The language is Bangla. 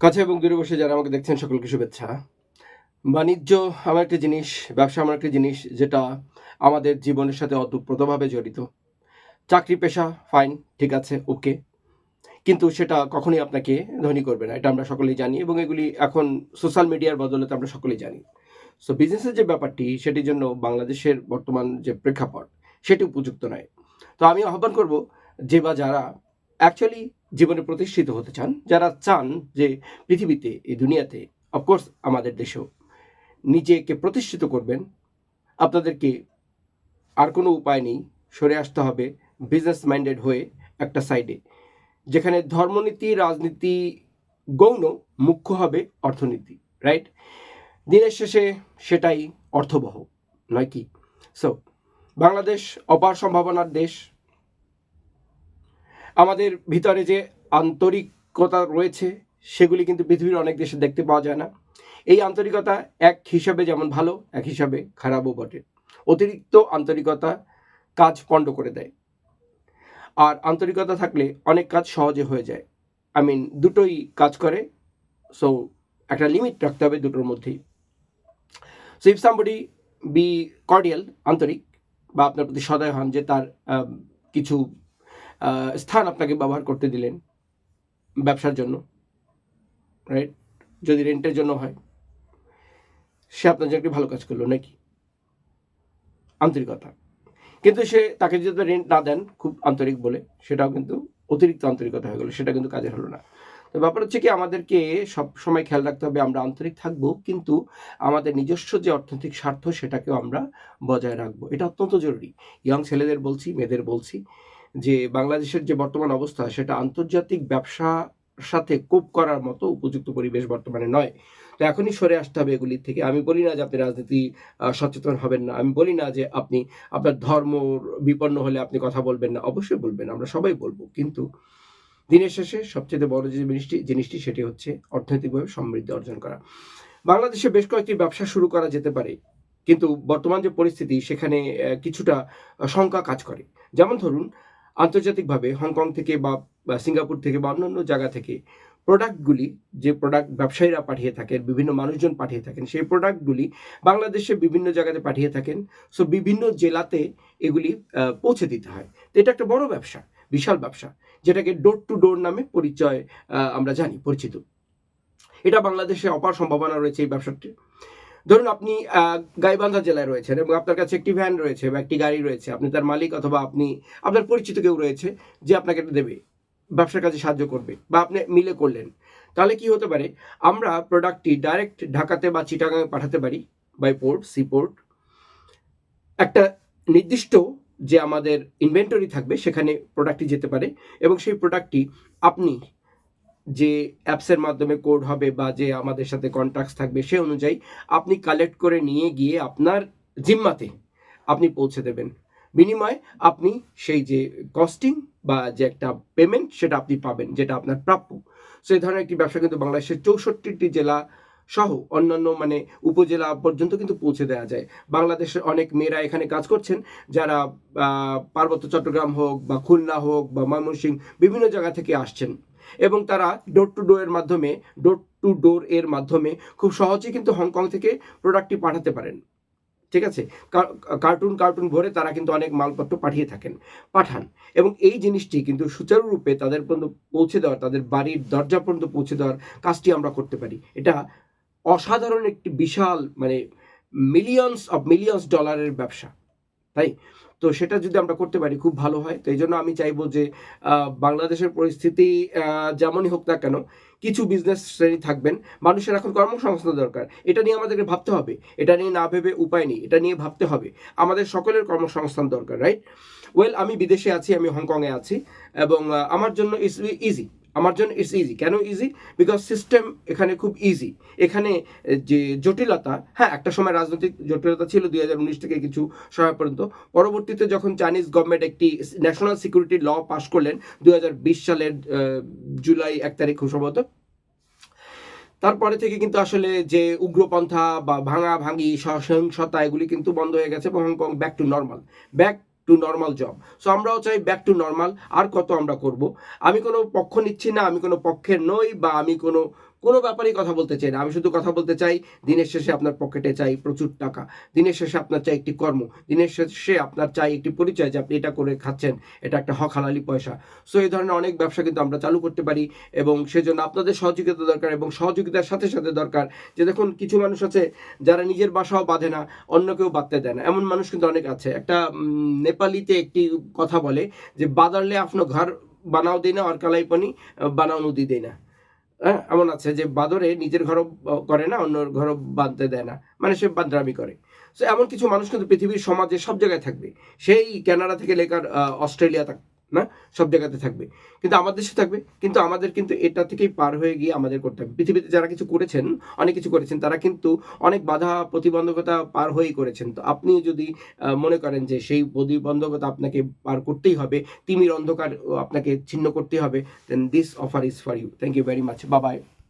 কাছে এবং দূরে বসে যারা আমাকে দেখছেন, সকলকে শুভেচ্ছা। বাণিজ্য আমার একটা জিনিস, ব্যবসা আমার একটা জিনিস, যেটা আমাদের জীবনের সাথে অতপ্রতভাবে জড়িত। চাকরি, পেশা ফাইন ঠিক আছে ওকে কিন্তু সেটা কখনোই আপনাকে ধনী করবে না, এটা আমরা সকলেই জানি এবং এগুলি এখন সোশ্যাল মিডিয়ার বদলতে আমরা সকলেই জানি। সো বিজনেসের যে ব্যাপারটি, সেটির জন্য বাংলাদেশের বর্তমান যে প্রেক্ষাপট, সেটি উপযুক্ত নয়। তো আমি আহ্বান করব যে বা যারা অ্যাকচুয়ালি জীবনে প্রতিষ্ঠিত হতে চান, যারা চান যে পৃথিবীতে, এই দুনিয়াতে অফকোর্স আমাদের দেশেও নিজেকে প্রতিষ্ঠিত করবেন। আপনাদেরকে আর কোনো উপায় নেই, সরে আসতে হবে বিজনেস মাইন্ডেড হয়ে একটা সাইডে যেখানে ধর্মনীতি, রাজনীতি, গৌণ মুখ্য হবে অর্থনীতি রাইট দিনের শেষে সেটাই অর্থবহ, নয় কি? সো বাংলাদেশ অপার সম্ভাবনার দেশ আমাদের ভিতরে যে আন্তরিকতা রয়েছে, সেগুলি কিন্তু পৃথিবীর অনেক দেশে দেখতে পাওয়া যায় না। এই আন্তরিকতা এক হিসাবে যেমন ভালো, এক হিসাবে খারাপও বটে। অতিরিক্ত আন্তরিকতা কাজ পণ্ড করে দেয়। আর আন্তরিকতা থাকলে অনেক কাজ সহজে হয়ে যায়। আই মিন দুটোই কাজ করে সো একটা লিমিট রাখতে হবে দুটোর মধ্যেই। So if somebody be cordial আন্তরিক, বা আপনার প্রতি সদয় হন যে তার কিছু স্থান আপনাকে ব্যবহার করতে দিলেন ব্যবসার জন্য রাইট যদি রেন্টের জন্য হয়, সে আপনার জন্য একটি ভালো কাজ করল, নাকি? আন্তরিকতা। কিন্তু সে তাকে যদি রেন্ট না দেন, খুব আন্তরিক বলে, সেটাও কিন্তু অতিরিক্ত আন্তরিকতা হয়ে গেলো, সেটা কিন্তু কাজের হলো না। তো ব্যাপার হচ্ছে কি, আমাদেরকে সব সময় খেয়াল রাখতে হবে, আমরা আন্তরিক থাকব, কিন্তু আমাদের নিজস্ব যে অর্থনৈতিক স্বার্থ, সেটাকেও আমরা বজায় রাখব। এটা অত্যন্ত জরুরি। ইয়ং ছেলেদের বলছি, মেয়েদের বলছি যে বাংলাদেশের যে বর্তমান অবস্থা, সেটা আন্তর্জাতিক ব্যবসার সাথে কোপ করার মতো উপযুক্ত পরিবেশ বর্তমানে নয়। তো এখনই সরে আসতে হবে এগুলির থেকে। আমি বলি না যে আপনি রাজনীতি সচেতন হবেন না। আমি বলি না যে আপনি, আপনার ধর্ম বিপন্ন হলে আপনি কথা বলবেন না। অবশ্যই বলবেন, আমরা সবাই বলব। কিন্তু দিনের শেষে সবচেয়ে বড় যে জিনিসটি জিনিসটি সেটি হচ্ছে অর্থনৈতিকভাবে সমৃদ্ধি অর্জন করা। বাংলাদেশে বেশ কয়েকটি ব্যবসা শুরু করা যেতে পারে, কিন্তু বর্তমান যে পরিস্থিতি, সেখানে কিছুটা শঙ্কা কাজ করে। যেমন ধরুন আন্তর্জাতিকভাবে হংকং থেকে বা সিঙ্গাপুর থেকে বা অন্যান্য জায়গা থেকে প্রোডাক্টগুলি যে প্রোডাক্ট ব্যবসায়ীরা পাঠিয়ে থাকেন, বিভিন্ন মানুষজন পাঠিয়ে থাকেন, সেই প্রোডাক্টগুলি বাংলাদেশে বিভিন্ন জায়গাতে পাঠিয়ে থাকেন। সো বিভিন্ন জেলাতে এগুলি পৌঁছে দিতে হয়। তো এটা একটা বড় ব্যবসা, বিশাল ব্যবসা, যেটাকে ডোর টু ডোর নামে পরিচয় আমরা জানি, পরিচিত। এটা বাংলাদেশে অপার সম্ভাবনা রয়েছে এই ব্যবসাটি ধরুন আপনি গাইবান্ধা জেলায় রয়েছেন এবং আপনার কাছে একটি ভ্যান রয়েছে বা একটি গাড়ি রয়েছে, আপনি তার মালিক অথবা আপনি, আপনার পরিচিত কেউ রয়েছে যে আপনাকে এটা দেবে, ব্যবসার কাজে সাহায্য করবে বা আপনি মিলে করলেন। তাহলে কি হতে পারে, আমরা প্রোডাক্টটি ডাইরেক্ট ঢাকাতে বা চিটাগাঙে পাঠাতে পারি বাই পোর্ট সি পোর্ট একটা নির্দিষ্ট যে আমাদের ইনভেন্টরি থাকবে, সেখানে প্রোডাক্টটি যেতে পারে এবং সেই প্রোডাক্টটি আপনি যে অ্যাপসের মাধ্যমে কোড হবে বা যে আমাদের সাথে কন্ট্যাক্টস থাকবে সে অনুযায়ী আপনি কালেক্ট করে নিয়ে গিয়ে আপনার জিম্মাতে আপনি পৌঁছে দেবেন। বিনিময়ে আপনি সেই যে কস্টিং বা যে একটা পেমেন্ট সেটা আপনি পাবেন, যেটা আপনার প্রাপ্য। সেই ধরনের একটি ব্যবসা কিন্তু বাংলাদেশের চৌষট্টিটি জেলা সহ অন্যান্য মানে উপজেলা পর্যন্ত কিন্তু পৌঁছে দেওয়া যায়। বাংলাদেশের অনেক মেয়েরা এখানে কাজ করছেন, যারা পার্বত্য চট্টগ্রাম হোক বা খুলনা হোক বা ময়মনসিংহ বিভিন্ন জায়গা থেকে আসছেন। এবং তারা ডোর টু ডোর এর মাধ্যমে ডোর টু ডোর এর মাধ্যমে খুব সহজেই কিন্তু হংকং থেকে প্রোডাক্টটি পাঠাতে পারেন। ঠিক আছে? কার্টুন কার্টুন ভরে তারা কিন্তু অনেক মালপত্র পাঠিয়ে থাকেন, পাঠান। এবং এই জিনিসটি কিন্তু সুচারুরূপে তাদের পর্যন্ত পৌঁছে দেওয়ার, তাদের বাড়ির দরজা পর্যন্ত পৌঁছে দেওয়ার কাজটি আমরা করতে পারি। এটা অসাধারণ একটি বিশাল মানে মিলিয়নস অফ মিলিয়নস ডলারের ব্যবসা। তাই? তো সেটা যদি আমরা করতে পারি, খুব ভালো হয়। তো এই জন্য আমি চাইব যে বাংলাদেশের পরিস্থিতি যেমনই হোক না কেন, কিছু বিজনেস শ্রেণি থাকবেন। মানুষের এখন কর্মসংস্থান দরকার। এটা নিয়ে আমাদেরকে ভাবতে হবে। এটা নিয়ে না ভেবে উপায় নেই। এটা নিয়ে ভাবতে হবে। আমাদের সকলের কর্মসংস্থান দরকার রাইট ওয়েল আমি বিদেশে আছি, আমি হংকংয়ে আছি এবং আমার জন্য ইজি আমার জন্য ইটস ইজি কেন ইজি বিকজ সিস্টেম এখানে খুব ইজি এখানে যে জটিলতা হ্যাঁ একটা সময় রাজনৈতিক জটিলতা ছিল দুই হাজার উনিশ থেকে কিছু সময় পর্যন্ত। পরবর্তীতে যখন চাইনিজ গভর্নমেন্ট একটি ন্যাশনাল সিকিউরিটি ল পাশ করলেন দুই হাজার বিশ সালের জুলাই এক তারিখ সম্ভবত। তারপরে থেকে কিন্তু আসলে যে উগ্রপন্থা বা ভাঙা ভাঙি, সহিংসতা, এগুলি কিন্তু বন্ধ হয়ে গেছে এবং back to normal back to normal job so আমরাও চাই ব্যাক টু নর্মাল আর কত আমরা করব? আমি কোনো পক্ষ নিচ্ছি না, আমি কোনো পক্ষের নই বা আমি কোনো কোনো ব্যাপারেই কথা বলতে চাই না। আমি শুধু কথা বলতে চাই, দিনের শেষে আপনার পকেটে চাই প্রচুর টাকা। দিনের শেষে আপনার চাই একটি কর্ম। দিনের শেষে আপনার চাই একটি পরিচয় যে আপনি এটা করে খাচ্ছেন। এটা একটা হক হালালি পয়সা। সো এই ধরনের অনেক ব্যবসা কিন্তু আমরা চালু করতে পারি এবং সেজন্য আপনাদের সহযোগিতা দরকার এবং সহযোগিতার সাথে সাথে দরকার যে দেখুন, কিছু মানুষ আছে যারা নিজের বাসাও বাঁধে না, অন্য কেউ বাঁধতে দেয় না। এমন মানুষ কিন্তু অনেক আছে। একটা নেপালিতে একটি কথা বলে যে বাদারলে আপনো ঘর বানাও দেয় না, আর কালাই পানি বানাও নদী দেয় না। হ্যাঁ এমন আছে যে বাদরে নিজের ঘর করে না, অন্যর ঘর বাঁধতে দেয় না। মানে সে বাদরামি করে। তো এমন কিছু মানুষ কিন্তু পৃথিবীর সমাজে সব জায়গায় থাকবে। সেই কানাডা থেকে লেখার অস্ট্রেলিয়া না, সব জায়গাতে থাকবে। কিন্তু আমাদের দেশে থাকবে, কিন্তু আমাদের কিন্তু এটা থেকেই পার হয়ে গিয়ে আমাদের করতে হবে। পৃথিবীতে যারা কিছু করেছেন, অনেক কিছু করেছেন, তারা কিন্তু অনেক বাধা প্রতিবন্ধকতা পার হয়েই করেছেন। তো আপনি যদি মনে করেন যে সেই প্রতিবন্ধকতা আপনাকে পার করতেই হবে, তিমির অন্ধকার আপনাকে ছিন্ন করতেই হবে then this offer is for you thank you very much Babai